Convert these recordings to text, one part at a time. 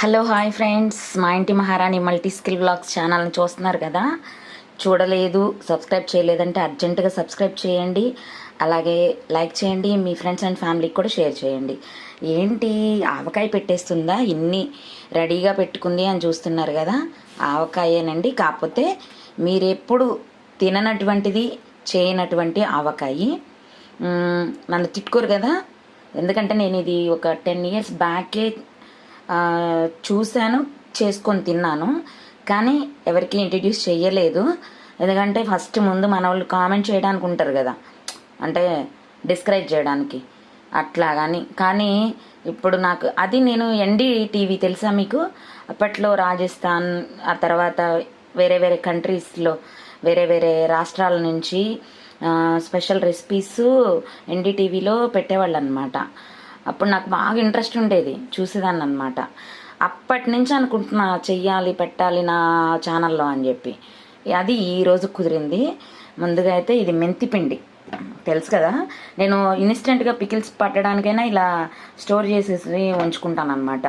Hello hi friends. మా ఇంటి మహారాణి మల్టీ స్కిల్ బ్లాగ్స్ ఛానల్ని చూస్తున్నారు కదా? చూడలేదు సబ్స్క్రైబ్ చేయలేదంటే అర్జెంటుగా సబ్స్క్రైబ్ చేయండి. అలాగే లైక్ చేయండి మీ ఫ్రెండ్స్ అండ్ ఫ్యామిలీకి కూడా షేర్ చేయండి. ఏంటి ఆవకాయ పెట్టేస్తుందా? ఇన్ని రెడీగా పెట్టుకుంది అని చూస్తున్నారు కదా? ఆవకాయేనండి. కాకపోతే మీరెప్పుడు తిననటువంటిది చేయనటువంటి ఆవకాయ. నన్ను తిట్టుకోరు కదా? ఎందుకంటే నేను ఇది ఒక టెన్ ఇయర్స్ బ్యాకే చూశాను చేసుకొని తిన్నాను. కానీ ఎవరికి ఇంట్రడ్యూస్ చేయలేదు ఎందుకంటే ఫస్ట్ ముందు మన వాళ్ళు కామెంట్ చేయడానికి ఉంటారు కదా. అంటే డిస్క్రైబ్ చేయడానికి. అట్లా కానీ కానీ ఇప్పుడు నాకు అది నేను ఎన్డీటీవీ తెలుసా మీకు? అప్పట్లో రాజస్థాన్ ఆ తర్వాత వేరే వేరే కంట్రీస్లో వేరే వేరే రాష్ట్రాల నుంచి స్పెషల్ రెసిపీస్ ఎన్డీటీవీలో పెట్టేవాళ్ళు అనమాట అప్పుడు నాకు బాగా ఇంట్రెస్ట్ ఉండేది చూసేదాన్ని అనమాట అప్పటి నుంచి అనుకుంటున్నా చెయ్యాలి పెట్టాలి నా ఛానల్లో అని చెప్పి. అది ఈ రోజు కుదిరింది. ముందుగా అయితే ఇది మెంతిపిండి తెలుసు కదా? నేను ఇన్స్టెంట్గా పికిల్స్ పట్టడానికైనా ఇలా స్టోర్ చేసేసి ఉంచుకుంటాను అనమాట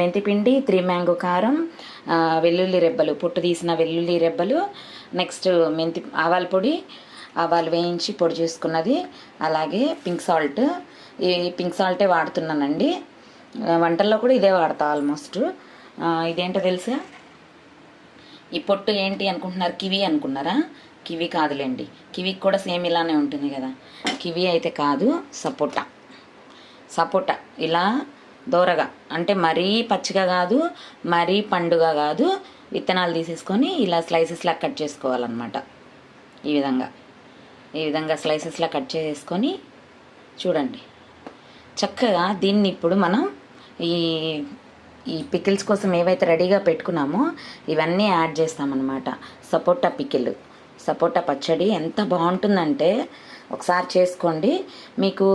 మెంతిపిండి త్రీ మ్యాంగో కారం వెల్లుల్లి రెబ్బలు పొట్టు తీసిన వెల్లుల్లి రెబ్బలు నెక్స్ట్ మెంతి ఆవాల పొడి ఆవాలు వేయించి పొడి చేసుకున్నది. అలాగే పింక్ సాల్ట్. ఈ పింక్ సాల్టే వాడుతున్నానండి. వంటల్లో కూడా ఇదే వాడతా ఆల్మోస్ట్. ఇదేంటో తెలుసా? ఈ పొట్టు ఏంటి అనుకుంటున్నారు? కివి అనుకున్నారా? కివి కాదులేండి. కివికి కూడా సేమ్ ఇలానే ఉంటుంది కదా. కివి అయితే కాదు సపోటా. సపోటా. ఇలా దోరగా. అంటే మరీ పచ్చిగా కాదు మరీ పండుగ కాదు. విత్తనాలు తీసేసుకొని ఇలా స్లైసెస్లా కట్ చేసుకోవాలన్నమాట. ఈ విధంగా. ఈ విధంగా స్లైసెస్లా కట్ చేసుకొని చూడండి. చక్కగా దీన్ని ఇప్పుడు మనం ఈ ఈ పికిల్స్ కోసం ఏవైతే రెడీగా పెట్టుకున్నామో ఇవన్నీ యాడ్ చేస్తామన్నమాట. సపోటా పికిల్ సపోటా పచ్చడి ఎంత బాగుంటుందంటే ఒకసారి చేసుకోండి. మీకు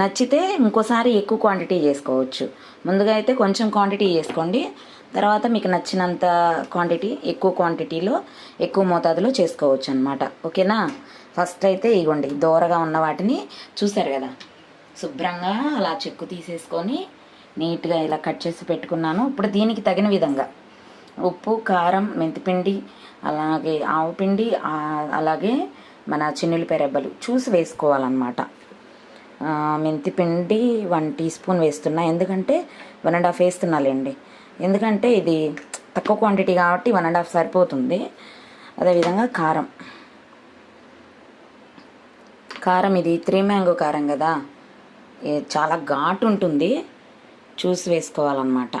నచ్చితే ఇంకోసారి ఎక్కువ క్వాంటిటీ చేసుకోవచ్చు. ముందుగా అయితే కొంచెం క్వాంటిటీ చేసుకోండి. తర్వాత మీకు నచ్చినంత క్వాంటిటీ ఎక్కువ క్వాంటిటీలో ఎక్కువ మోతాదులో చేసుకోవచ్చు అనమాట ఓకేనా? ఫస్ట్ అయితే ఇగోండి దూరగా ఉన్న వాటిని చూసారు కదా? శుభ్రంగా అలా చెక్కు తీసేసుకొని నీట్గా ఇలా కట్ చేసి పెట్టుకున్నాను. ఇప్పుడు దీనికి తగిన విధంగా ఉప్పు కారం మెంతిపిండి అలాగే ఆవు పిండి అలాగే మన చిన్నులపాయ రెబ్బలు చూసి వేసుకోవాలన్నమాట. మెంతిపిండి వన్ టీ స్పూన్ వేస్తున్నా. ఎందుకంటే వన్ అండ్ హాఫ్ వేస్తున్నాలేండి. ఎందుకంటే ఇది తక్కువ క్వాంటిటీ కాబట్టి వన్ అండ్ హాఫ్ సరిపోతుంది. అదేవిధంగా కారం. కారం ఇది త్రీ మ్యాంగో కారం కదా. చాలా ఘాటు ఉంటుంది. చూసి వేసుకోవాలన్నమాట.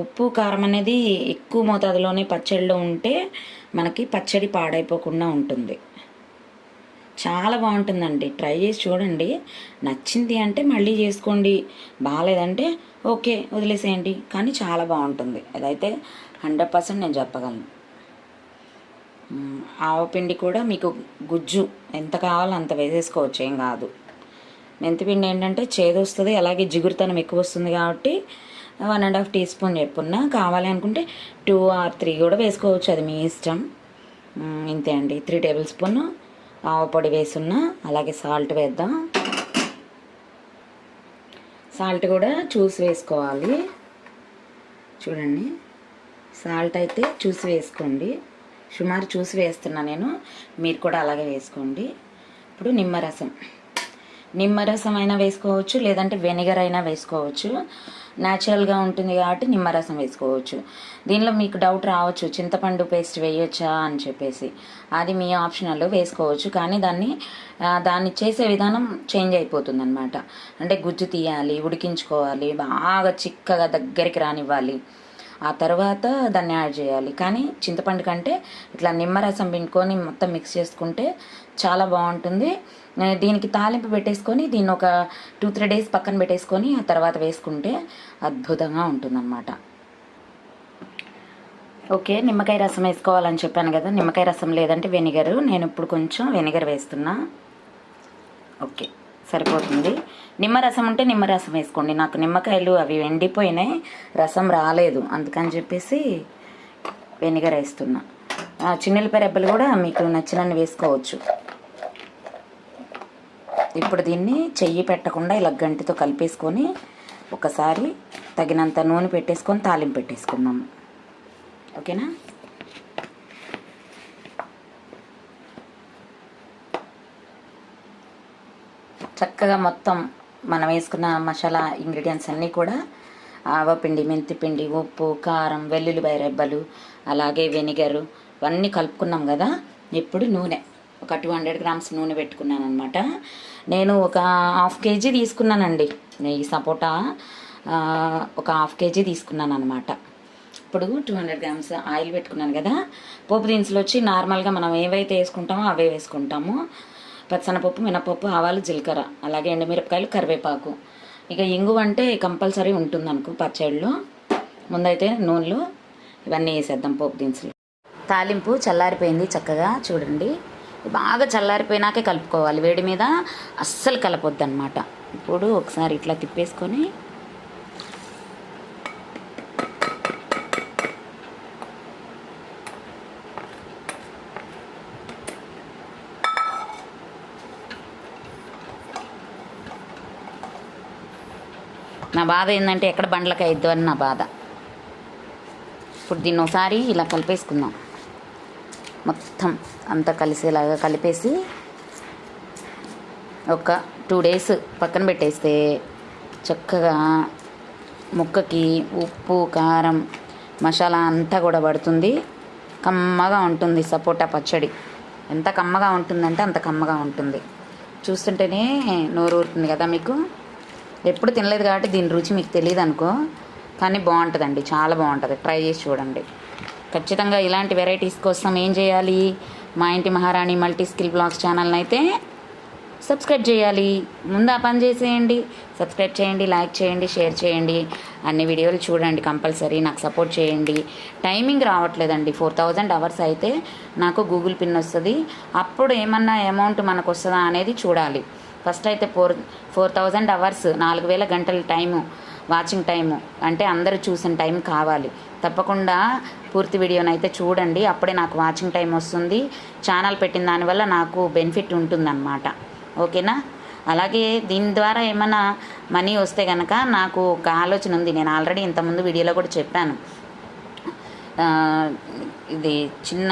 ఉప్పు కారం అనేది ఎక్కువ మోతాదులోనే పచ్చడిలో ఉంటే మనకి పచ్చడి పాడైపోకుండా ఉంటుంది. చాలా బాగుంటుందండి. ట్రై చేసి చూడండి. నచ్చింది అంటే మళ్ళీ చేసుకోండి. బాగాలేదంటే ఓకే వదిలేసేయండి. కానీ చాలా బాగుంటుంది. అదైతే హండ్రెడ్ పర్సెంట్ నేను చెప్పగలను. ఆవపిండి కూడా మీకు గుజ్జు. ఎంత కావాలో అంత వేసేసుకోవచ్చు ఏం కాదు. మెంతిపిండి ఏంటంటే చేదు వస్తుంది అలాగే జిగురుతనం ఎక్కువ వస్తుంది కాబట్టి one and half teaspoon చెప్పున్నా. కావాలి అనుకుంటే టూ ఆర్ త్రీ కూడా వేసుకోవచ్చు అది మీ ఇష్టం. ఇంతే అండి. త్రీ టేబుల్ స్పూన్ ఆవపొడి వేసున్నా అలాగే సాల్ట్ వేద్దాం. సాల్ట్ కూడా చూసి వేసుకోవాలి. చూడండి. సాల్ట్ అయితే చూసి వేసుకోండి. సుమారు చూసి వేస్తున్నా నేను. మీరు కూడా అలాగే వేసుకోండి. ఇప్పుడు నిమ్మరసం. నిమ్మరసం అయినా వేసుకోవచ్చు లేదంటే వెనిగర్ అయినా వేసుకోవచ్చు. న్యాచురల్గా ఉంటుంది కాబట్టి నిమ్మరసం వేసుకోవచ్చు. దీనిలో మీకు డౌట్ రావచ్చు చింతపండు పేస్ట్ వేయొచ్చా అని చెప్పేసి. అది మీ ఆప్షనల్ వేసుకోవచ్చు. కానీ దాన్ని దాన్ని చేసే విధానం చేంజ్ అయిపోతుంది అనమాట అంటే గుజ్జు తీయాలి ఉడికించుకోవాలి బాగా చిక్కగా దగ్గరికి రానివ్వాలి. ఆ తర్వాత దాన్ని యాడ్ చేయాలి. కానీ చింతపండు కంటే ఇట్లా నిమ్మరసం పిండుకొని మొత్తం మిక్స్ చేసుకుంటే చాలా బాగుంటుంది. దీనికి తాలింపు పెట్టేసుకొని దీన్ని ఒక టూ త్రీ డేస్ పక్కన పెట్టేసుకొని ఆ తర్వాత వేసుకుంటే అద్భుతంగా ఉంటుందన్నమాట. ఓకే నిమ్మకాయ రసం వేసుకోవాలని చెప్పాను కదా. నిమ్మకాయ రసం లేదంటే వెనిగర్. నేను ఇప్పుడు కొంచెం వెనిగర్ వేస్తున్నా. ఓకే. సరిపోతుంది. నిమ్మరసం ఉంటే నిమ్మరసం వేసుకోండి. నాకు నిమ్మకాయలు అవి ఎండిపోయినాయి రసం రాలేదు. అందుకని చెప్పేసి వెనిగర్ వేస్తున్నా. ఆ, చిన్నెల్లిపాయ రెబ్బలు కూడా మీకు నచ్చినన్ని వేసుకోవచ్చు. ఇప్పుడు దీన్ని చెయ్యి పెట్టకుండా ఇలా గంటితో కలిపేసుకొని ఒకసారి తగినంత నూనె పెట్టేసుకొని తాలింపు పెట్టేసుకుందాము ఓకేనా? చక్కగా మొత్తం మనం వేసుకున్న మసాలా ఇంగ్రీడియంట్స్ అన్నీ కూడా ఆవపిండి మెంతిపిండి ఉప్పు కారం వెల్లుల్లిపాయ రెబ్బలు అలాగే వెనిగరు ఇవన్నీ కలుపుకున్నాం కదా. ఇప్పుడు నూనె. ఒక టూ హండ్రెడ్ గ్రామ్స్ నూనె పెట్టుకున్నాను అనమాట నేను ఒక హాఫ్ కేజీ తీసుకున్నానండి. ఈ సపోటా ఒక హాఫ్ కేజీ తీసుకున్నాను అనమాట ఇప్పుడు టూ హండ్రెడ్ గ్రామ్స్ ఆయిల్ పెట్టుకున్నాను కదా. పోపు దినుసులు వచ్చి నార్మల్గా మనం ఏవైతే వేసుకుంటామో అవే వేసుకుంటాము. పచ్చనపప్పు మినపప్పు ఆవాలు జీలకర్ర అలాగే ఎండుమిరపకాయలు కరివేపాకు. ఇక ఇంగు అంటే కంపల్సరీ ఉంటుంది అనుకో పచ్చడిలో ముందైతే నూనెలు ఇవన్నీ వేసేద్దాం పోపు దినుసులు. తాలింపు చల్లారిపోయింది చక్కగా చూడండి. బాగా చల్లారిపోయినాకే కలుపుకోవాలి. వేడి మీద అస్సలు కలపొద్దు అనమాట ఇప్పుడు ఒకసారి ఇట్లా తిప్పేసుకొని బాధ ఏంటంటే ఎక్కడ బండ్లకి అయిద్దు అని నా బాధ. ఇప్పుడు దీన్ని ఒకసారి ఇలా కలిపేసుకుందాం. మొత్తం అంతా కలిసేలాగా కలిపేసి ఒక టూ డేస్ పక్కన పెట్టేస్తే చక్కగా ముక్కకి ఉప్పు కారం మసాలా అంతా కూడా పడుతుంది. కమ్మగా ఉంటుంది సపోటా పచ్చడి. ఎంత కమ్మగా ఉంటుందంటే అంత కమ్మగా ఉంటుంది. చూస్తుంటేనే నోరు ఊరుతుంది కదా మీకు? ఎప్పుడు తినలేదు కాబట్టి దీని రుచి మీకు తెలియదు అనుకో కానీ బాగుంటుందండి చాలా బాగుంటుంది. ట్రై చేసి చూడండి. ఖచ్చితంగా ఇలాంటి వెరైటీస్ కోసం ఏం చేయాలి? మా ఇంటి మహారాణి మల్టీ స్కిల్ బ్లాగ్స్ ఛానల్ని అయితే సబ్స్క్రైబ్ చేయాలి. ముందు ఆ పని చేసేయండి. సబ్స్క్రైబ్ చేయండి లైక్ చేయండి షేర్ చేయండి. అన్ని వీడియోలు చూడండి కంపల్సరీ నాకు సపోర్ట్ చేయండి. టైమింగ్ రావట్లేదండి. ఫోర్ థౌజండ్ అవర్స్ అయితే నాకు గూగుల్ పిన్ వస్తుంది. అప్పుడు ఏమన్నా అమౌంట్ మనకు వస్తుందా అనేది చూడాలి. ఫస్ట్ అయితే ఫోర్ ఫోర్ థౌజండ్ అవర్స్ నాలుగు వేల గంటల టైము వాచింగ్ టైము. అంటే అందరూ చూసిన టైం కావాలి. తప్పకుండా పూర్తి వీడియోని అయితే చూడండి. అప్పుడే నాకు వాచింగ్ టైం వస్తుంది. ఛానల్ పెట్టిన దానివల్ల నాకు బెనిఫిట్ ఉంటుందన్నమాట. ఓకేనా? అలాగే దీని ద్వారా ఏమైనా మనీ వస్తే కనుక నాకు ఒక ఆలోచన ఉంది. నేను ఆల్రెడీ ఇంతకుముందు వీడియోలో కూడా చెప్పాను. ఇది చిన్న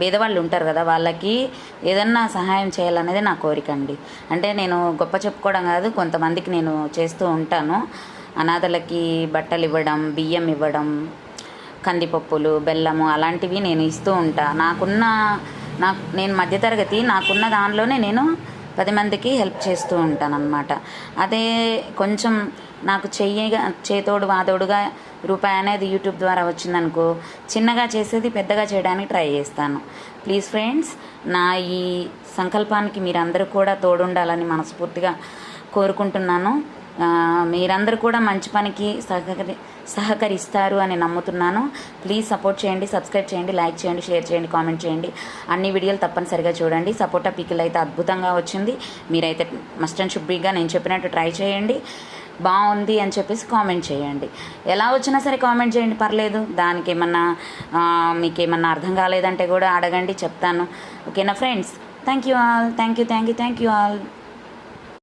పేదవాళ్ళు ఉంటారు కదా వాళ్ళకి ఏదన్నా సహాయం చేయాలనేది నా కోరిక అండి. అంటే నేను గొప్ప చెప్పుకోవడం కాదు కొంతమందికి నేను చేస్తూ ఉంటాను. అనాథలకి బట్టలు ఇవ్వడం బియ్యం ఇవ్వడం కందిపప్పులు బెల్లము అలాంటివి నేను ఇస్తూ ఉంటా. నాకున్న నాకు నేను మధ్యతరగతి నాకున్న దానిలోనే నేను పది మందికి హెల్ప్ చేస్తూ ఉంటాను అదే కొంచెం నాకు చెయ్యగా చేతోడు వాదోడుగా రూపాయి అనేది యూట్యూబ్ ద్వారా వచ్చిందనుకో చిన్నగా చేసేది పెద్దగా చేయడానికి ట్రై చేస్తాను. ప్లీజ్ ఫ్రెండ్స్ నా ఈ సంకల్పానికి మీరందరూ కూడా తోడుండాలని మనస్ఫూర్తిగా కోరుకుంటున్నాను. మీరందరూ కూడా మంచి పనికి సహకరి సహకరిస్తారు అని నమ్ముతున్నాను. ప్లీజ్ సపోర్ట్ చేయండి సబ్స్క్రైబ్ చేయండి లైక్ చేయండి షేర్ చేయండి కామెంట్ చేయండి. అన్ని వీడియోలు తప్పనిసరిగా చూడండి. సపోటా పికిల్ అయితే అద్భుతంగా వచ్చింది. మీరైతే మస్ట్ అండ్ షుబ్బీగా నేను చెప్పినట్టు ట్రై చేయండి. బాగుంది అని చెప్పేసి కామెంట్ చేయండి. ఎలా వచ్చినా సరే కామెంట్ చేయండి పర్లేదు. దానికి ఏమన్నా మీకు ఏమన్నా అర్థం కాలేదంటే కూడా అడగండి చెప్తాను. ఓకేనా friends thank you all thank you thank you thank you all